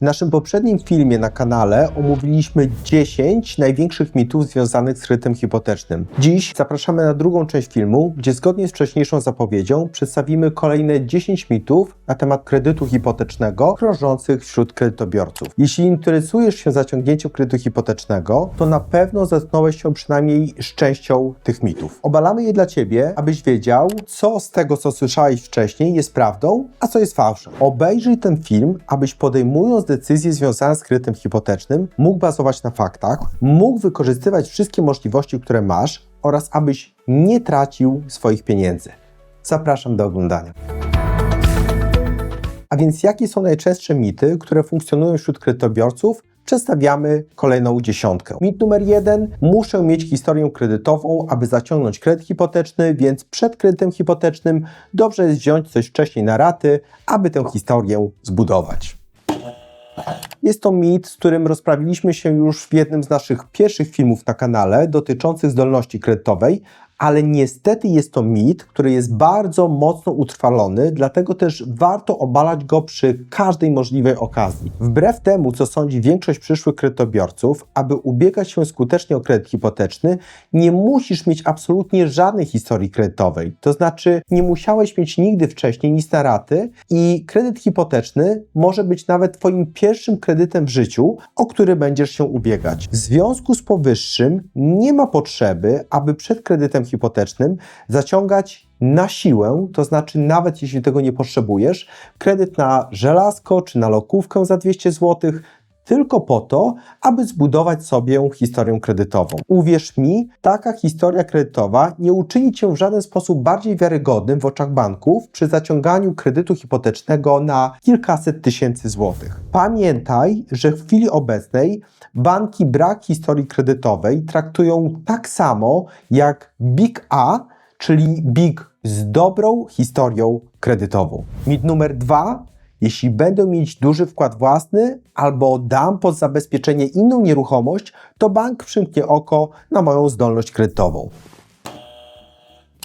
W naszym poprzednim filmie na kanale omówiliśmy 10 największych mitów związanych z kredytem hipotecznym. Dziś zapraszamy na drugą część filmu, gdzie zgodnie z wcześniejszą zapowiedzią przedstawimy kolejne 10 mitów na temat kredytu hipotecznego krążących wśród kredytobiorców. Jeśli interesujesz się zaciągnięciem kredytu hipotecznego, to na pewno zetknąłeś się przynajmniej z częścią tych mitów. Obalamy je dla Ciebie, abyś wiedział, co z tego, co słyszałeś wcześniej, jest prawdą, a co jest fałszem. Obejrzyj ten film, abyś podejmując decyzje związane z kredytem hipotecznym, mógł bazować na faktach, mógł wykorzystywać wszystkie możliwości, które masz oraz abyś nie tracił swoich pieniędzy. Zapraszam do oglądania. A więc jakie są najczęstsze mity, które funkcjonują wśród kredytobiorców? Przedstawiamy kolejną dziesiątkę. Mit numer jeden. Muszę mieć historię kredytową, aby zaciągnąć kredyt hipoteczny, więc przed kredytem hipotecznym dobrze jest wziąć coś wcześniej na raty, aby tę historię zbudować. Jest to mit, z którym rozprawiliśmy się już w jednym z naszych pierwszych filmów na kanale dotyczących zdolności kredytowej, ale niestety jest to mit, który jest bardzo mocno utrwalony, dlatego też warto obalać go przy każdej możliwej okazji. Wbrew temu, co sądzi większość przyszłych kredytobiorców, aby ubiegać się skutecznie o kredyt hipoteczny, nie musisz mieć absolutnie żadnej historii kredytowej. To znaczy, nie musiałeś mieć nigdy wcześniej nic na raty i kredyt hipoteczny może być nawet Twoim pierwszym kredytem w życiu, o który będziesz się ubiegać. W związku z powyższym nie ma potrzeby, aby przed kredytem hipotecznym zaciągać na siłę, to znaczy nawet jeśli tego nie potrzebujesz, kredyt na żelazko czy na lokówkę za 200 zł, tylko po to, aby zbudować sobie historię kredytową. Uwierz mi, taka historia kredytowa nie uczyni Cię w żaden sposób bardziej wiarygodnym w oczach banków przy zaciąganiu kredytu hipotecznego na kilkaset tysięcy złotych. Pamiętaj, że w chwili obecnej banki brak historii kredytowej traktują tak samo jak Big A, czyli Big z dobrą historią kredytową. Mit numer dwa. Jeśli będę mieć duży wkład własny albo dam pod zabezpieczenie inną nieruchomość, to bank przymknie oko na moją zdolność kredytową.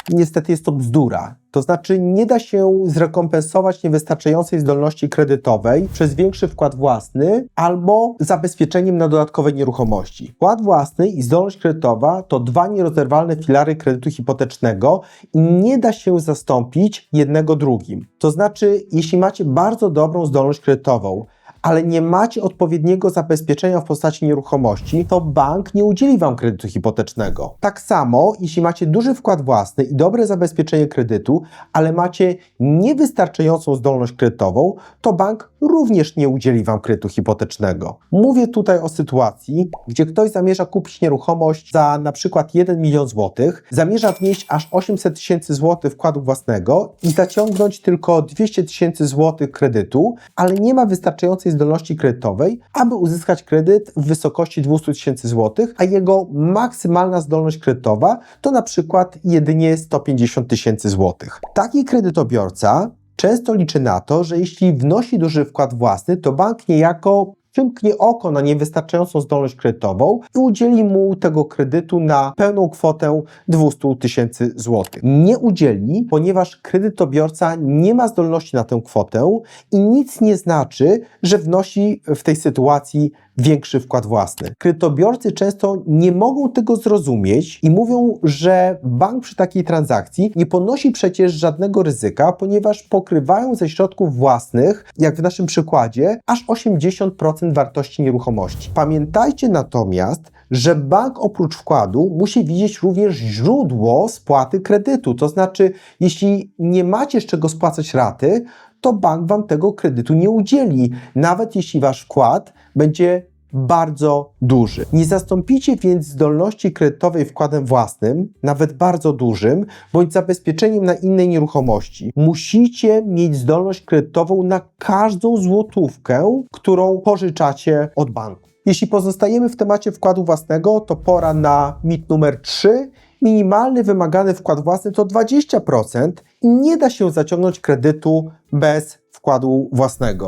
Niestety jest to bzdura. To znaczy, nie da się zrekompensować niewystarczającej zdolności kredytowej przez większy wkład własny albo zabezpieczeniem na dodatkowe nieruchomości. Wkład własny i zdolność kredytowa to dwa nierozerwalne filary kredytu hipotecznego i nie da się zastąpić jednego drugim. To znaczy, jeśli macie bardzo dobrą zdolność kredytową, ale nie macie odpowiedniego zabezpieczenia w postaci nieruchomości, to bank nie udzieli Wam kredytu hipotecznego. Tak samo, jeśli macie duży wkład własny i dobre zabezpieczenie kredytu, ale macie niewystarczającą zdolność kredytową, to bank również nie udzieli Wam kredytu hipotecznego. Mówię tutaj o sytuacji, gdzie ktoś zamierza kupić nieruchomość za na przykład 1 milion złotych, zamierza wnieść aż 800 tysięcy złotych wkładu własnego i zaciągnąć tylko 200 tysięcy złotych kredytu, ale nie ma wystarczającej zdolności kredytowej, aby uzyskać kredyt w wysokości 200 tysięcy złotych, a jego maksymalna zdolność kredytowa to na przykład jedynie 150 tysięcy złotych. Taki kredytobiorca często liczy na to, że jeśli wnosi duży wkład własny, to bank niejako przymknie oko na niewystarczającą zdolność kredytową i udzieli mu tego kredytu na pełną kwotę 200 tysięcy złotych. Nie udzieli, ponieważ kredytobiorca nie ma zdolności na tę kwotę i nic nie znaczy, że wnosi w tej sytuacji większy wkład własny. Kredytobiorcy często nie mogą tego zrozumieć i mówią, że bank przy takiej transakcji nie ponosi przecież żadnego ryzyka, ponieważ pokrywają ze środków własnych, jak w naszym przykładzie, aż 80% wartości nieruchomości. Pamiętajcie natomiast, że bank oprócz wkładu musi widzieć również źródło spłaty kredytu. To znaczy, jeśli nie macie z czego spłacać raty, to bank wam tego kredytu nie udzieli, nawet jeśli wasz wkład będzie bardzo duży. Nie zastąpicie więc zdolności kredytowej wkładem własnym, nawet bardzo dużym, bądź zabezpieczeniem na innej nieruchomości. Musicie mieć zdolność kredytową na każdą złotówkę, którą pożyczacie od banku. Jeśli pozostajemy w temacie wkładu własnego, to pora na mit numer 3. Minimalny wymagany wkład własny to 20% i nie da się zaciągnąć kredytu bez wkładu własnego.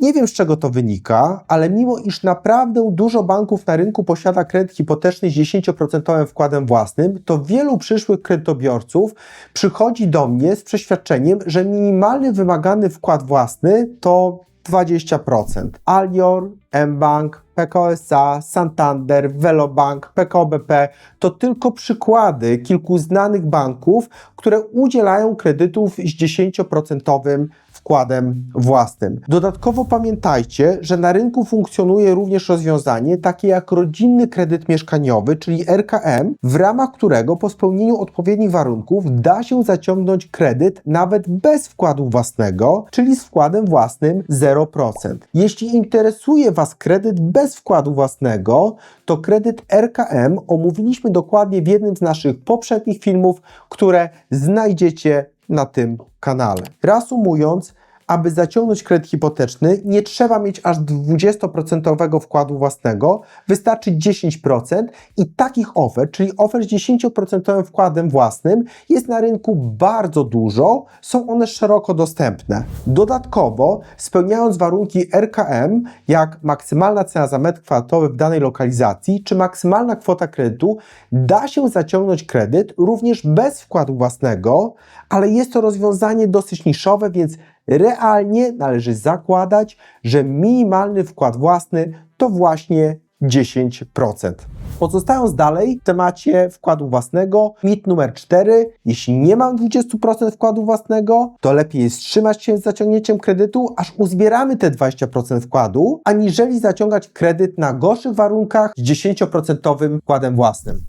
Nie wiem z czego to wynika, ale mimo iż naprawdę dużo banków na rynku posiada kredyt hipoteczny z 10% wkładem własnym, to wielu przyszłych kredytobiorców przychodzi do mnie z przeświadczeniem, że minimalny wymagany wkład własny to 20%. Alior, mBank, PKO SA, Santander, Velobank, PKO BP to tylko przykłady kilku znanych banków, które udzielają kredytów z 10% wkładem własnym. Dodatkowo pamiętajcie, że na rynku funkcjonuje również rozwiązanie takie jak rodzinny kredyt mieszkaniowy, czyli RKM, w ramach którego po spełnieniu odpowiednich warunków da się zaciągnąć kredyt nawet bez wkładu własnego, czyli z wkładem własnym 0%. Jeśli interesuje Was kredyt bez wkładu własnego, to kredyt RKM omówiliśmy dokładnie w jednym z naszych poprzednich filmów, które znajdziecie na tym kanale. Reasumując, aby zaciągnąć kredyt hipoteczny, nie trzeba mieć aż 20% wkładu własnego, wystarczy 10% i takich ofert, czyli ofert z 10% wkładem własnym, jest na rynku bardzo dużo, są one szeroko dostępne. Dodatkowo, spełniając warunki RKM, jak maksymalna cena za metr kwadratowy w danej lokalizacji, czy maksymalna kwota kredytu, da się zaciągnąć kredyt również bez wkładu własnego, ale jest to rozwiązanie dosyć niszowe, więc realnie należy zakładać, że minimalny wkład własny to właśnie 10%. Pozostając dalej w temacie wkładu własnego, mit numer 4. Jeśli nie mam 20% wkładu własnego, to lepiej jest trzymać się z zaciągnięciem kredytu, aż uzbieramy te 20% wkładu, aniżeli zaciągać kredyt na gorszych warunkach z 10% wkładem własnym.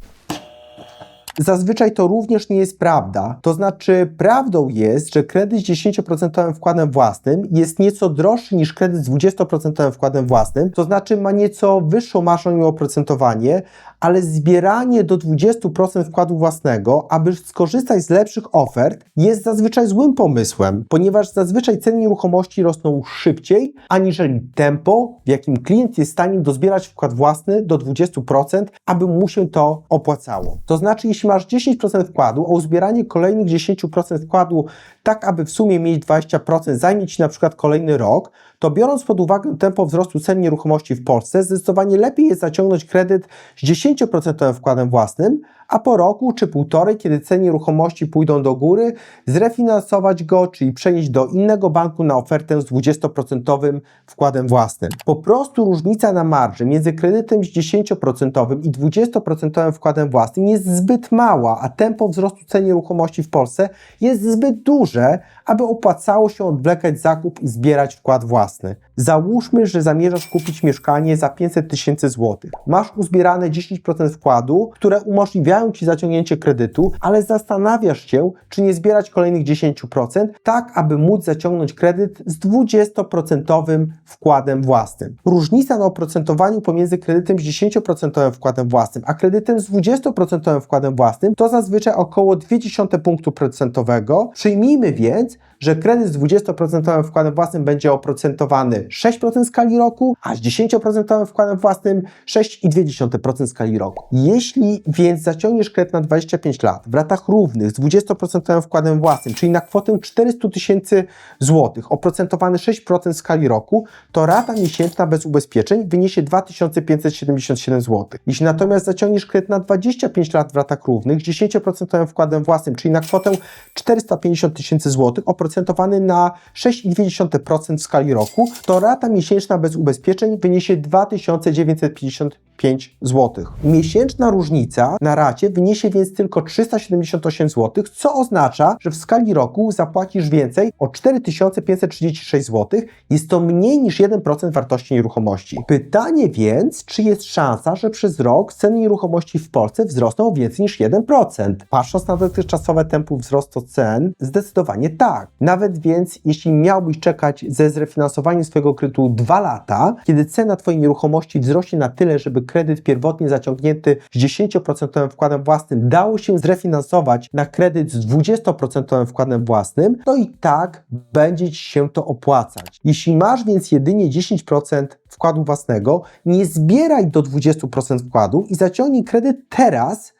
Zazwyczaj to również nie jest prawda. To znaczy, prawdą jest, że kredyt z 10% wkładem własnym jest nieco droższy niż kredyt z 20% wkładem własnym, to znaczy ma nieco wyższą marżę i oprocentowanie, ale zbieranie do 20% wkładu własnego, aby skorzystać z lepszych ofert, jest zazwyczaj złym pomysłem, ponieważ zazwyczaj ceny nieruchomości rosną szybciej, aniżeli tempo, w jakim klient jest w stanie dozbierać wkład własny do 20%, aby mu się to opłacało. To znaczy, jeśli masz 10% wkładu, a uzbieranie kolejnych 10% wkładu, tak aby w sumie mieć 20%, zajmie Ci na przykład kolejny rok, to biorąc pod uwagę tempo wzrostu cen nieruchomości w Polsce, zdecydowanie lepiej jest zaciągnąć kredyt z 10% wkładem własnym, a po roku czy półtorej, kiedy ceny nieruchomości pójdą do góry, zrefinansować go, czyli przenieść do innego banku na ofertę z 20% wkładem własnym. Po prostu różnica na marży między kredytem z 10% i 20% wkładem własnym jest zbyt mała, a tempo wzrostu cen nieruchomości w Polsce jest zbyt duże, aby opłacało się odwlekać zakup i zbierać wkład własny. Załóżmy, że zamierzasz kupić mieszkanie za 500 tysięcy złotych. Masz uzbierane 10% wkładu, które umożliwiają Ci zaciągnięcie kredytu, ale zastanawiasz się, czy nie zbierać kolejnych 10%, tak aby móc zaciągnąć kredyt z 20% wkładem własnym. Różnica na oprocentowaniu pomiędzy kredytem z 10% wkładem własnym, a kredytem z 20% wkładem własnym to zazwyczaj około 0,2 punktu procentowego. Przyjmijmy więc, że kredyt z 20% wkładem własnym będzie oprocentowany 6% skali roku, a z 10% wkładem własnym 6,2% skali roku. Jeśli więc zaciągniesz kredyt na 25 lat w ratach równych z 20% wkładem własnym, czyli na kwotę 400 tysięcy złotych, oprocentowany 6% skali roku, to rata miesięczna bez ubezpieczeń wyniesie 2577 zł. Jeśli natomiast zaciągniesz kredyt na 25 lat w ratach równych z 10% wkładem własnym, czyli na kwotę 450 tysięcy złotych, oprocentowany na 6,2% w skali roku, to rata miesięczna bez ubezpieczeń wyniesie 2955 zł. Miesięczna różnica na racie wyniesie więc tylko 378 zł, co oznacza, że w skali roku zapłacisz więcej o 4536 zł. Jest to mniej niż 1% wartości nieruchomości. Pytanie więc, czy jest szansa, że przez rok ceny nieruchomości w Polsce wzrosną o więcej niż 1%? Patrząc na dotychczasowe tempo wzrostu cen, zdecydowanie tak. Nawet więc, jeśli miałbyś czekać ze zrefinansowaniem swojego kredytu 2 lata, kiedy cena Twojej nieruchomości wzrośnie na tyle, żeby kredyt pierwotnie zaciągnięty z 10% wkładem własnym dało się zrefinansować na kredyt z 20% wkładem własnym, to i tak będzie Ci się to opłacać. Jeśli masz więc jedynie 10% wkładu własnego, nie zbieraj do 20% wkładu i zaciągnij kredyt teraz,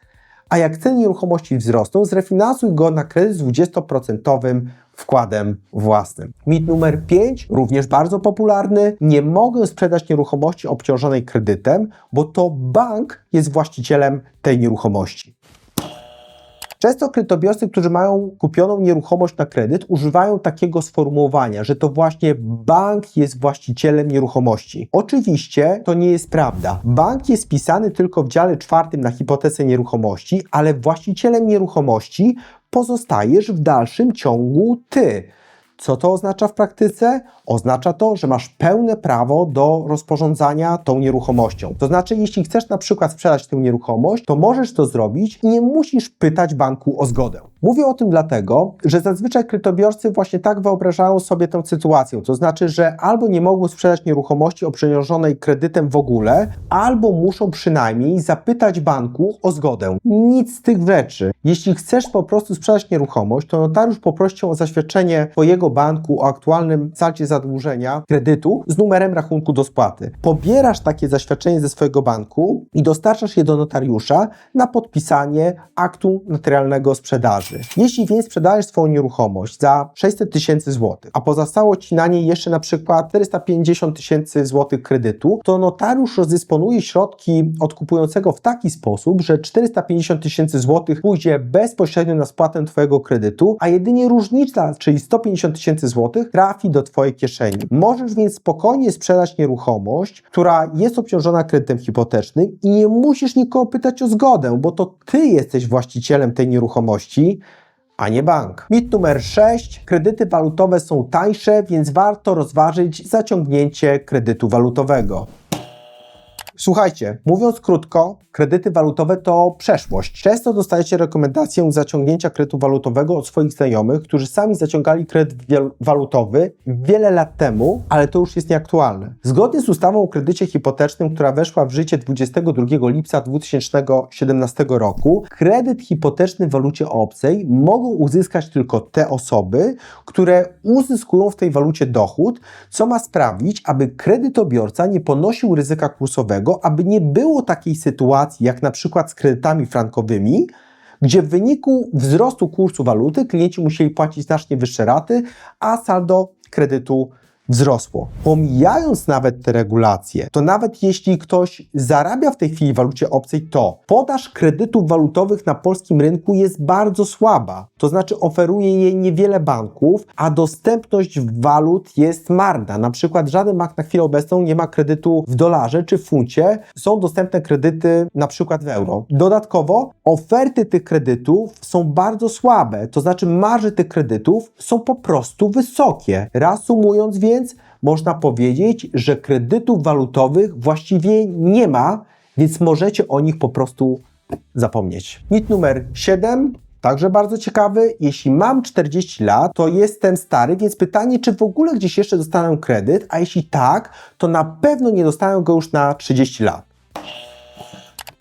a jak ceny nieruchomości wzrosną, zrefinansuj go na kredyt z 20% wkładem własnym. Mit numer 5, również bardzo popularny. Nie mogę sprzedać nieruchomości obciążonej kredytem, bo to bank jest właścicielem tej nieruchomości. Często kredytobiorcy, którzy mają kupioną nieruchomość na kredyt, używają takiego sformułowania, że to właśnie bank jest właścicielem nieruchomości. Oczywiście to nie jest prawda. Bank jest wpisany tylko w dziale czwartym na hipotece nieruchomości, ale właścicielem nieruchomości pozostajesz w dalszym ciągu ty. Co to oznacza w praktyce? Oznacza to, że masz pełne prawo do rozporządzania tą nieruchomością. To znaczy, jeśli chcesz na przykład sprzedać tę nieruchomość, to możesz to zrobić i nie musisz pytać banku o zgodę. Mówię o tym dlatego, że zazwyczaj kredytobiorcy właśnie tak wyobrażają sobie tę sytuację. To znaczy, że albo nie mogą sprzedać nieruchomości obciążonej kredytem w ogóle, albo muszą przynajmniej zapytać banku o zgodę. Nic z tych rzeczy. Jeśli chcesz po prostu sprzedać nieruchomość, to notariusz poprosi o zaświadczenie twojego banku o aktualnym salcie zadłużenia kredytu z numerem rachunku do spłaty. Pobierasz takie zaświadczenie ze swojego banku i dostarczasz je do notariusza na podpisanie aktu notarialnego sprzedaży. Jeśli więc sprzedajesz swoją nieruchomość za 600 tysięcy złotych, a pozostało ci na niej jeszcze na przykład 450 tysięcy złotych kredytu, to notariusz rozdysponuje środki od kupującego w taki sposób, że 450 tysięcy złotych pójdzie bezpośrednio na spłatę twojego kredytu, a jedynie różnica, czyli 150 tysięcy złotych, trafi do twojej kieszeni. Możesz więc spokojnie sprzedać nieruchomość, która jest obciążona kredytem hipotecznym i nie musisz nikogo pytać o zgodę, bo to ty jesteś właścicielem tej nieruchomości, a nie bank. Mit numer 6. Kredyty walutowe są tańsze, więc warto rozważyć zaciągnięcie kredytu walutowego. Słuchajcie, mówiąc krótko, kredyty walutowe to przeszłość. Często dostajecie rekomendację zaciągnięcia kredytu walutowego od swoich znajomych, którzy sami zaciągali kredyt walutowy wiele lat temu, ale to już jest nieaktualne. Zgodnie z ustawą o kredycie hipotecznym, która weszła w życie 22 lipca 2017 roku, kredyt hipoteczny w walucie obcej mogą uzyskać tylko te osoby, które uzyskują w tej walucie dochód, co ma sprawić, aby kredytobiorca nie ponosił ryzyka kursowego, aby nie było takiej sytuacji, jak na przykład z kredytami frankowymi, gdzie w wyniku wzrostu kursu waluty klienci musieli płacić znacznie wyższe raty, a saldo kredytu wzrosło. Pomijając nawet te regulacje, to nawet jeśli ktoś zarabia w tej chwili w walucie obcej, to podaż kredytów walutowych na polskim rynku jest bardzo słaba. To znaczy oferuje je niewiele banków, a dostępność walut jest marna. Na przykład żaden bank na chwilę obecną nie ma kredytu w dolarze czy w funcie. Są dostępne kredyty na przykład w euro. Dodatkowo oferty tych kredytów są bardzo słabe. To znaczy marże tych kredytów są po prostu wysokie. Reasumując więc, można powiedzieć, że kredytów walutowych właściwie nie ma, więc możecie o nich po prostu zapomnieć. Mit numer 7. Także bardzo ciekawy, jeśli mam 40 lat, to jestem stary, więc pytanie, czy w ogóle gdzieś jeszcze dostanę kredyt, a jeśli tak, to na pewno nie dostanę go już na 30 lat.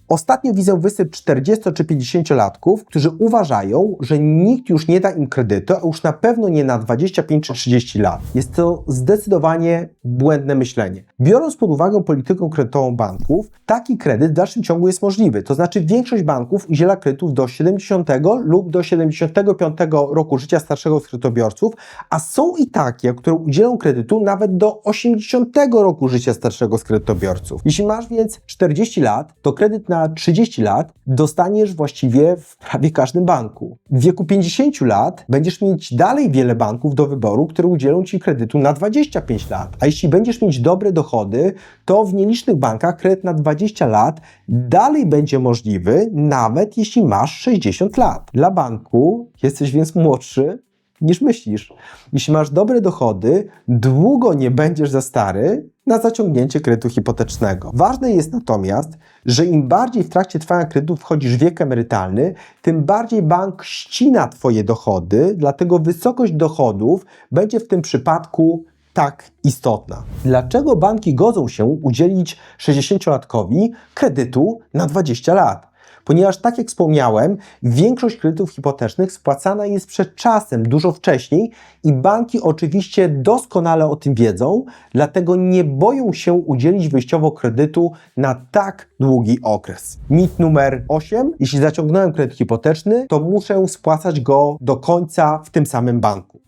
Ostatnio widzę wysyp 40 czy 50-latków, którzy uważają, że nikt już nie da im kredytu, a już na pewno nie na 25 czy 30 lat. Jest to zdecydowanie błędne myślenie. Biorąc pod uwagę politykę kredytową banków, taki kredyt w dalszym ciągu jest możliwy. To znaczy większość banków udziela kredytów do 70 lub do 75 roku życia starszego kredytobiorców, a są i takie, które udzielą kredytu nawet do 80 roku życia starszego z kredytobiorców. Jeśli masz więc 40 lat, to kredyt na 30 lat dostaniesz właściwie w prawie każdym banku. W wieku 50 lat będziesz mieć dalej wiele banków do wyboru, które udzielą Ci kredytu na 25 lat. A jeśli będziesz mieć dobre dochody, to w nielicznych bankach kredyt na 20 lat dalej będzie możliwy, nawet jeśli masz 60 lat. Dla banku jesteś więc młodszy niż myślisz. Jeśli masz dobre dochody, długo nie będziesz za stary na zaciągnięcie kredytu hipotecznego. Ważne jest natomiast, że im bardziej w trakcie trwania kredytu wchodzisz w wiek emerytalny, tym bardziej bank ścina Twoje dochody, dlatego wysokość dochodów będzie w tym przypadku tak istotna. Dlaczego banki godzą się udzielić 60-latkowi kredytu na 20 lat? Ponieważ, tak jak wspomniałem, większość kredytów hipotecznych spłacana jest przed czasem, dużo wcześniej i banki oczywiście doskonale o tym wiedzą, dlatego nie boją się udzielić wyjściowo kredytu na tak długi okres. Mit numer 8. Jeśli zaciągnąłem kredyt hipoteczny, to muszę spłacać go do końca w tym samym banku.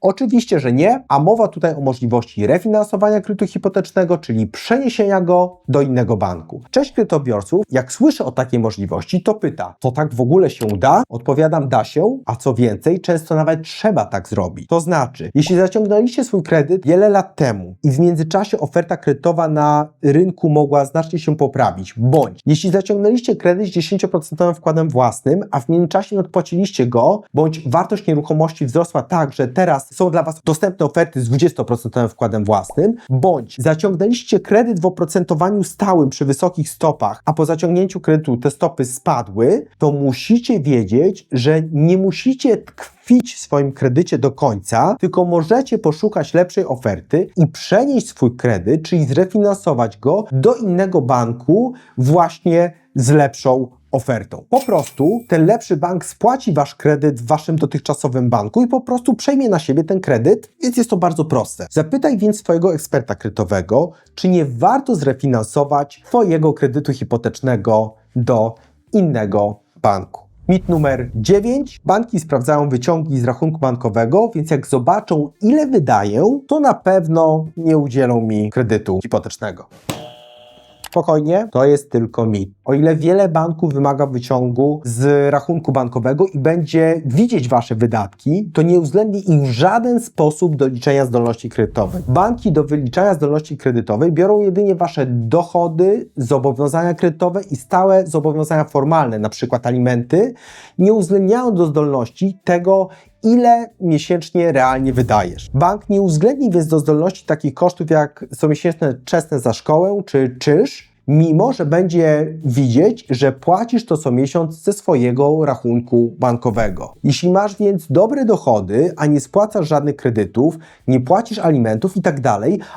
Oczywiście, że nie, a mowa tutaj o możliwości refinansowania kredytu hipotecznego, czyli przeniesienia go do innego banku. Część kredytobiorców, jak słyszy o takiej możliwości, to pyta, to tak w ogóle się da? Odpowiadam, da się, a co więcej, często nawet trzeba tak zrobić. To znaczy, jeśli zaciągnęliście swój kredyt wiele lat temu i w międzyczasie oferta kredytowa na rynku mogła znacznie się poprawić, bądź jeśli zaciągnęliście kredyt z 10% wkładem własnym, a w międzyczasie odpłaciliście go, bądź wartość nieruchomości wzrosła tak, że teraz są dla Was dostępne oferty z 20% wkładem własnym, bądź zaciągnęliście kredyt w oprocentowaniu stałym przy wysokich stopach, a po zaciągnięciu kredytu te stopy spadły, to musicie wiedzieć, że nie musicie tkwić w swoim kredycie do końca, tylko możecie poszukać lepszej oferty i przenieść swój kredyt, czyli zrefinansować go do innego banku właśnie z lepszą ofertą. Po prostu ten lepszy bank spłaci wasz kredyt w waszym dotychczasowym banku i po prostu przejmie na siebie ten kredyt, więc jest to bardzo proste. Zapytaj więc swojego eksperta kredytowego, czy nie warto zrefinansować twojego kredytu hipotecznego do innego banku. Mit numer 9. Banki sprawdzają wyciągi z rachunku bankowego, więc jak zobaczą, ile wydaję, to na pewno nie udzielą mi kredytu hipotecznego. Spokojnie, to jest tylko mit. O ile wiele banków wymaga wyciągu z rachunku bankowego i będzie widzieć Wasze wydatki, to nie uwzględni ich w żaden sposób do liczenia zdolności kredytowej. Banki do wyliczania zdolności kredytowej biorą jedynie Wasze dochody, zobowiązania kredytowe i stałe zobowiązania formalne, np. alimenty, nie uwzględniają do zdolności tego, ile miesięcznie realnie wydajesz. Bank nie uwzględni więc do zdolności takich kosztów jak comiesięczne czesne za szkołę czy czynsz, mimo że będzie widzieć, że płacisz to co miesiąc ze swojego rachunku bankowego. Jeśli masz więc dobre dochody, a nie spłacasz żadnych kredytów, nie płacisz alimentów i tak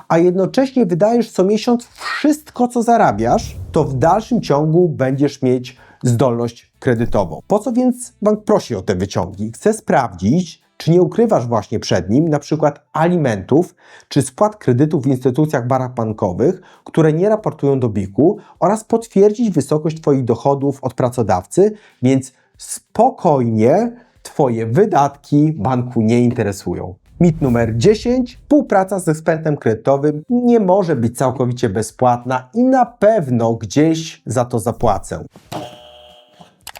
a jednocześnie wydajesz co miesiąc wszystko co zarabiasz, to w dalszym ciągu będziesz mieć zdolność kredytową. Po co więc bank prosi o te wyciągi? Chce sprawdzić, czy nie ukrywasz właśnie przed nim na przykład alimentów czy spłat kredytów w instytucjach barach bankowych, które nie raportują do BIK-u oraz potwierdzić wysokość Twoich dochodów od pracodawcy, więc spokojnie Twoje wydatki banku nie interesują. Mit numer 10. Współpraca z ekspertem kredytowym nie może być całkowicie bezpłatna i na pewno gdzieś za to zapłacę.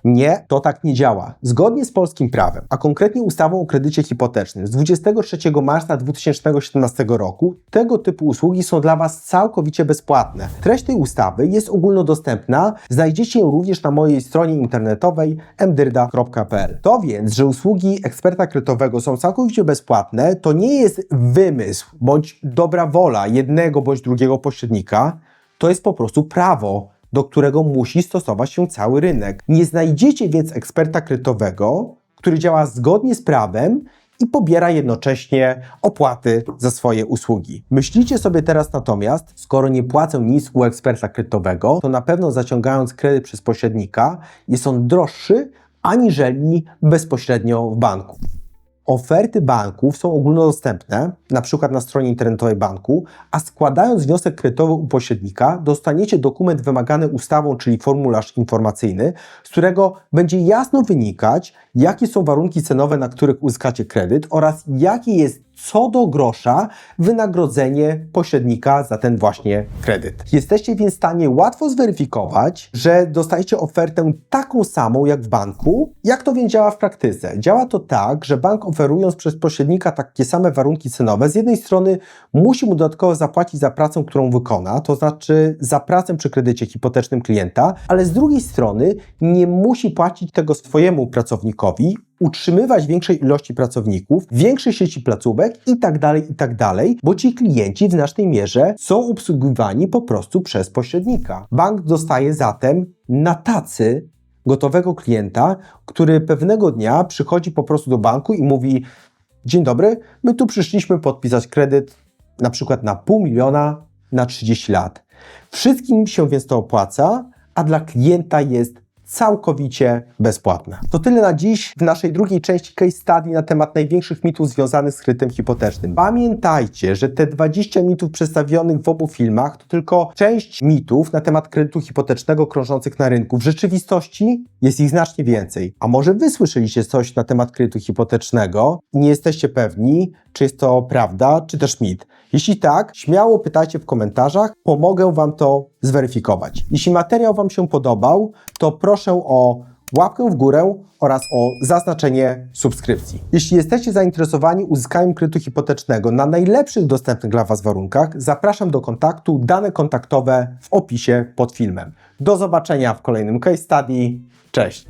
Nie, to tak nie działa. Zgodnie z polskim prawem, a konkretnie ustawą o kredycie hipotecznym z 23 marca 2017 roku, tego typu usługi są dla Was całkowicie bezpłatne. Treść tej ustawy jest ogólnodostępna, znajdziecie ją również na mojej stronie internetowej mdyrda.pl. To więc, że usługi eksperta kredytowego są całkowicie bezpłatne, to nie jest wymysł bądź dobra wola jednego bądź drugiego pośrednika, to jest po prostu prawo do którego musi stosować się cały rynek. Nie znajdziecie więc eksperta kredytowego, który działa zgodnie z prawem i pobiera jednocześnie opłaty za swoje usługi. Myślicie sobie teraz natomiast, skoro nie płacę nic u eksperta kredytowego, to na pewno zaciągając kredyt przez pośrednika jest on droższy aniżeli bezpośrednio w banku. Oferty banków są ogólnodostępne, na przykład na stronie internetowej banku, a składając wniosek kredytowy u pośrednika, dostaniecie dokument wymagany ustawą, czyli formularz informacyjny, z którego będzie jasno wynikać, jakie są warunki cenowe, na których uzyskacie kredyt oraz jakie jest co do grosza wynagrodzenie pośrednika za ten właśnie kredyt. Jesteście więc w stanie łatwo zweryfikować, że dostajecie ofertę taką samą jak w banku. Jak to więc działa w praktyce? Działa to tak, że bank oferując przez pośrednika takie same warunki cenowe, z jednej strony musi mu dodatkowo zapłacić za pracę, którą wykona, to znaczy za pracę przy kredycie hipotecznym klienta, ale z drugiej strony nie musi płacić tego swojemu pracownikowi, utrzymywać większej ilości pracowników, większej sieci placówek i tak dalej, i tak dalej, bo ci klienci w znacznej mierze są obsługiwani po prostu przez pośrednika. Bank dostaje zatem na tacy gotowego klienta, który pewnego dnia przychodzi po prostu do banku i mówi: Dzień dobry, my tu przyszliśmy podpisać kredyt na przykład na pół miliona na 30 lat. Wszystkim się więc to opłaca, a dla klienta jest całkowicie bezpłatne. To tyle na dziś w naszej drugiej części case study na temat największych mitów związanych z kredytem hipotecznym. Pamiętajcie, że te 20 mitów przedstawionych w obu filmach to tylko część mitów na temat kredytu hipotecznego krążących na rynku. W rzeczywistości jest ich znacznie więcej. A może wy słyszeliście coś na temat kredytu hipotecznego i nie jesteście pewni, czy jest to prawda, czy też mit. Jeśli tak, śmiało pytajcie w komentarzach, pomogę Wam to zweryfikować. Jeśli materiał Wam się podobał, to proszę o łapkę w górę oraz o zaznaczenie subskrypcji. Jeśli jesteście zainteresowani uzyskaniem kredytu hipotecznego na najlepszych dostępnych dla Was warunkach, zapraszam do kontaktu, dane kontaktowe w opisie pod filmem. Do zobaczenia w kolejnym case study. Cześć!